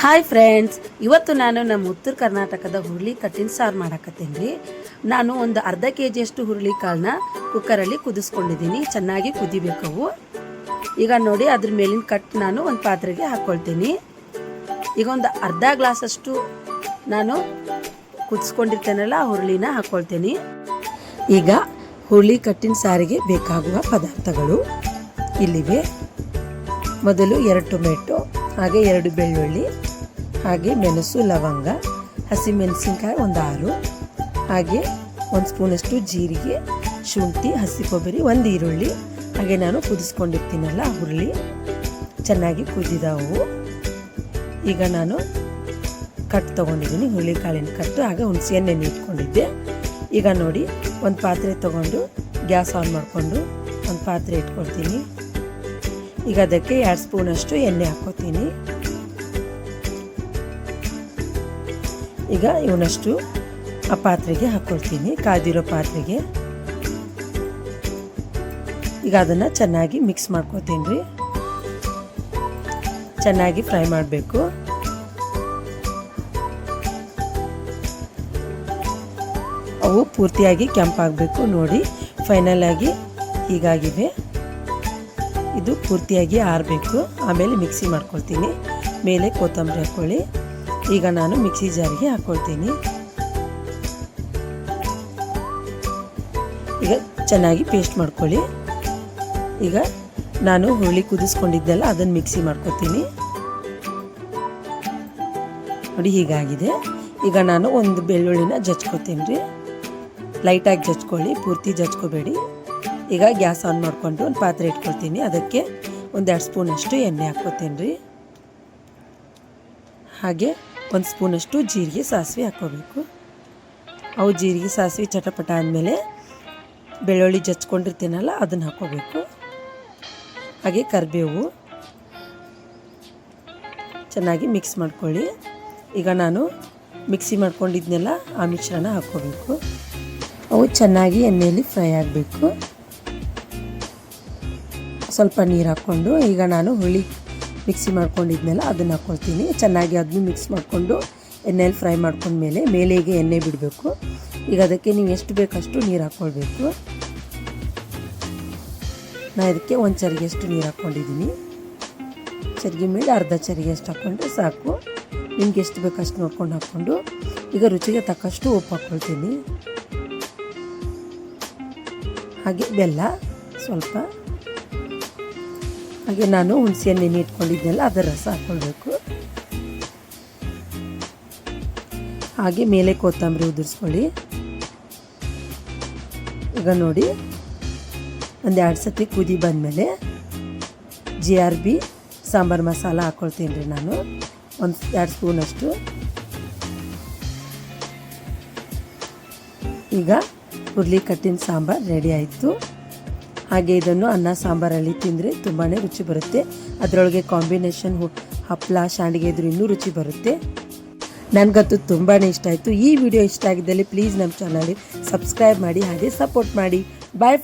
Hi friends ಇವತ್ತು ನಾನು ನಮ್ಮ ಉತ್ತರ ಕರ್ನಾಟಕದ ಹುರುಳಿ ಕಟ್ಟಿನ ಸಾರು ಮಾಡಕತ್ತೀನಿ. ರೀ ನಾನು ಒಂದು ಅರ್ಧ ಕೆ ಜಿಯಷ್ಟು ಹುರುಳಿ ಕಾಳನ್ನ ಕುಕ್ಕರಲ್ಲಿ ಕುದಿಸ್ಕೊಂಡಿದ್ದೀನಿ. ಚೆನ್ನಾಗಿ ಕುದಿಬೇಕವು ಈಗ ನೋಡಿ ಅದ್ರ ಮೇಲಿನ ಕಟ್ ನಾನು ಒಂದು ಪಾತ್ರೆಗೆ ಹಾಕ್ಕೊಳ್ತೀನಿ ಈಗ ಒಂದು ಅರ್ಧ ಗ್ಲಾಸಷ್ಟು ನಾನು ಕುದಿಸ್ಕೊಂಡಿರ್ತೇನಲ್ಲ ಆ ಹುರುಳಿನ ಹಾಕ್ಕೊಳ್ತೀನಿ ಈಗ ಹುರುಳಿ ಕಟ್ಟಿನ ಸಾರಿಗೆ ಬೇಕಾಗುವ ಪದಾರ್ಥಗಳು ಇಲ್ಲಿವೆ. ಮೊದಲು ಎರಡು ಟೊಮೆಟೊ, ಹಾಗೆ ಎರಡು ಬೆಳ್ಳುಳ್ಳಿ. ಹಾಗೆ ಮೆಣಸು, ಲವಂಗ ಹಸಿಮೆಣಸಿನ್ಕಾಯಿ ಒಂದು ಆರು. ಹಾಗೆ ಒಂದು ಸ್ಪೂನಷ್ಟು ಜೀರಿಗೆ, ಶುಂಠಿ, ಹಸಿ ಕೊಬ್ಬರಿ, ಒಂದು ಈರುಳ್ಳಿ. ಹಾಗೆ ನಾನು ಕುದಿಸ್ಕೊಂಡಿರ್ತೀನಲ್ಲ ಹುರುಳಿ. ಚೆನ್ನಾಗಿ ಕುದಿದವು. ಈಗ ನಾನು ಕಟ್ ತೊಗೊಂಡಿದ್ದೀನಿ ಹುರುಳಿ ಕಾಳಿನ ಕಟ್ಟು. ಹಾಗೆ ಹುಣಸೆ ನೆನೆ ಇಟ್ಕೊಂಡಿದ್ದೆ. ಈಗ ನೋಡಿ, ಒಂದು ಪಾತ್ರೆ ತೊಗೊಂಡು ಗ್ಯಾಸ್ ಆನ್ ಮಾಡಿಕೊಂಡು ಒಂದು ಪಾತ್ರೆ ಇಟ್ಕೊಳ್ತೀನಿ ಈಗ ಅದಕ್ಕೆ ಎರಡು ಸ್ಪೂನಷ್ಟು ಎಣ್ಣೆ ಹಾಕೋತೀನಿ ಈಗ ಇವನಷ್ಟು ಆ ಪಾತ್ರೆಗೆ ಹಾಕ್ಕೊಳ್ತೀನಿ ಕಾದಿರೋ ಪಾತ್ರೆಗೆ. ಈಗ ಅದನ್ನು ಚೆನ್ನಾಗಿ ಮಿಕ್ಸ್ ಮಾಡ್ಕೋತೀನಿ ರೀ. ಚೆನ್ನಾಗಿ ಫ್ರೈ ಮಾಡಬೇಕು. ಅವು ಪೂರ್ತಿಯಾಗಿ ಕೆಂಪಾಗಬೇಕು ನೋಡಿ. ಫೈನಲ್ ಆಗಿ ಹೀಗಾಗಿವೆ. ಇದು ಪೂರ್ತಿಯಾಗಿ ಆರಬೇಕು. ಆಮೇಲೆ ಮಿಕ್ಸಿ ಮಾಡ್ಕೊಳ್ತೀನಿ. ಮೇಲೆ ಕೊತ್ತಂಬರಿ ಹಾಕ್ಕೊಳ್ಳಿ ಈಗ ನಾನು ಮಿಕ್ಸಿ ಜಾರಿಗೆ ಹಾಕ್ಕೊಳ್ತೀನಿ ಈಗ ಚೆನ್ನಾಗಿ ಪೇಸ್ಟ್ ಮಾಡ್ಕೊಳ್ಳಿ. ಈಗ ನಾನು ಹುರುಳಿ ಕುದಿಸ್ಕೊಂಡಿದ್ದೆಲ್ಲ ಅದನ್ನು ಮಿಕ್ಸಿ ಮಾಡ್ಕೊತೀನಿ. ನೋಡಿ, ಹೀಗಾಗಿದೆ. ಈಗ ನಾನು ಒಂದು ಬೆಳ್ಳುಳ್ಳಿನ ಜಚ್ಕೋತೀನಿ ರೀ. ಲೈಟಾಗಿ ಜಚ್ಕೊಳ್ಳಿ ಪೂರ್ತಿ ಜಚ್ಕೋಬೇಡಿ ಈಗ ಗ್ಯಾಸ್ ಆನ್ ಮಾಡಿಕೊಂಡು ಒಂದು ಪಾತ್ರೆ ಇಟ್ಕೊಳ್ತೀನಿ. ಅದಕ್ಕೆ ಒಂದೆರಡು ಸ್ಪೂನಷ್ಟು ಎಣ್ಣೆ ಹಾಕ್ಕೋತೀನಿ ರೀ. ಹಾಗೆ ಒಂದು ಸ್ಪೂನಷ್ಟು ಜೀರಿಗೆ ಸಾಸಿವೆ ಹಾಕ್ಕೋಬೇಕು. ಅವು ಜೀರಿಗೆ ಸಾಸಿವೆ ಚಟಪಟ ಆದಮೇಲೆ ಬೆಳ್ಳುಳ್ಳಿ ಜಚ್ಕೊಂಡಿರ್ತೀನಲ್ಲ ಅದನ್ನು ಹಾಕ್ಕೋಬೇಕು. ಹಾಗೆ ಕರಿಬೇವು ಚೆನ್ನಾಗಿ ಮಿಕ್ಸ್ ಮಾಡ್ಕೊಳ್ಳಿ. ಈಗ ನಾನು ಮಿಕ್ಸಿ ಮಾಡ್ಕೊಂಡಿದ್ನೆಲ್ಲ ಆ ಮಿಶ್ರಣ ಹಾಕ್ಕೋಬೇಕು. ಅವು ಚೆನ್ನಾಗಿ ಎಣ್ಣೆಯಲ್ಲಿ ಫ್ರೈ ಆಗಬೇಕು. ಸ್ವಲ್ಪ ನೀರು ಹಾಕ್ಕೊಂಡು ಈಗ ನಾನು ಹುಳಿ ಮಿಕ್ಸಿ ಮಾಡ್ಕೊಂಡಿದ್ಮೇಲೆ ಅದನ್ನು ಹಾಕ್ಕೊಳ್ತೀನಿ ಚೆನ್ನಾಗಿ ಅದನ್ನು ಮಿಕ್ಸ್ ಮಾಡಿಕೊಂಡು ಎಣ್ಣೆಯಲ್ಲಿ ಫ್ರೈ ಮಾಡ್ಕೊಂಡ್ಮೇಲೆ ಮೇಲೆಗೆ ಎಣ್ಣೆ ಬಿಡಬೇಕು. ಈಗ ಅದಕ್ಕೆ ನೀವು ಎಷ್ಟು ಬೇಕಷ್ಟು ನೀರು ಹಾಕ್ಕೊಳ್ಬೇಕು ನಾನು ಇದಕ್ಕೆ ಒಂದು ಚರಿಗೆಷ್ಟು ನೀರು ಹಾಕ್ಕೊಂಡಿದ್ದೀನಿ ಚರಿಗೆ ಮೇಲೆ ಅರ್ಧ ಚರಿಗೆ ಅಷ್ಟು ಹಾಕ್ಕೊಂಡ್ರೆ ಸಾಕು. ನಿಮ್ಗೆ ಎಷ್ಟು ಬೇಕಷ್ಟು ನೋಡ್ಕೊಂಡು ಹಾಕ್ಕೊಂಡು ಈಗ ರುಚಿಗೆ ತಕ್ಕಷ್ಟು ಉಪ್ಪು ಹಾಕ್ಕೊಳ್ತೀನಿ ಹಾಗೆ ಬೆಲ್ಲ ಸ್ವಲ್ಪ ಹಾಗೆ ನಾನು ಹುಣಸೆ ನೆನೆ ಇಟ್ಕೊಂಡಿದ್ದೆಲ್ಲ ಅದರ ರಸ ಹಾಕ್ಕೊಳ್ಬೇಕು. ಹಾಗೆ ಮೇಲೆ ಕೊತ್ತಂಬರಿ ಉದುರಿಸ್ಕೊಳ್ಳಿ. ಈಗ ನೋಡಿ ಒಂದು ಎರಡು ಸತಿ ಕುದಿ ಬಂದಮೇಲೆ G R B sambar masala ಹಾಕ್ಕೊಳ್ತೀನಿ ರೀ ನಾನು. ಒಂದು ಎರಡು ಸ್ಪೂನಷ್ಟು. ಈಗ ಹುರ್ಲಿ ಕಟ್ಟಿನ ಸಾಂಬಾರು ರೆಡಿ ಆಯಿತು. ಹಾಗೆ ಇದನ್ನು ಅನ್ನ, ಸಾಂಬಾರಲ್ಲಿ ತಿಂದರೆ ತುಂಬಾ ರುಚಿ ಬರುತ್ತೆ. ಅದರೊಳಗೆ ಕಾಂಬಿನೇಷನ್ ಹಪ್ಪಳ ಶಾಂಡಿಗೆ ಇದ್ರೂ ಇನ್ನೂ ರುಚಿ ಬರುತ್ತೆ. ನನಗಂತೂ ತುಂಬಾ ಇಷ್ಟ ಆಯಿತು. ಈ ವಿಡಿಯೋ ಇಷ್ಟ ಆಗಿದ್ದಲ್ಲಿ ಪ್ಲೀಸ್ ನಮ್ಮ ಚಾನಲ್ಗೆ ಸಬ್ಸ್ಕ್ರೈಬ್ ಮಾಡಿ, ಹಾಗೆ ಸಪೋರ್ಟ್ ಮಾಡಿ. ಬಾಯ್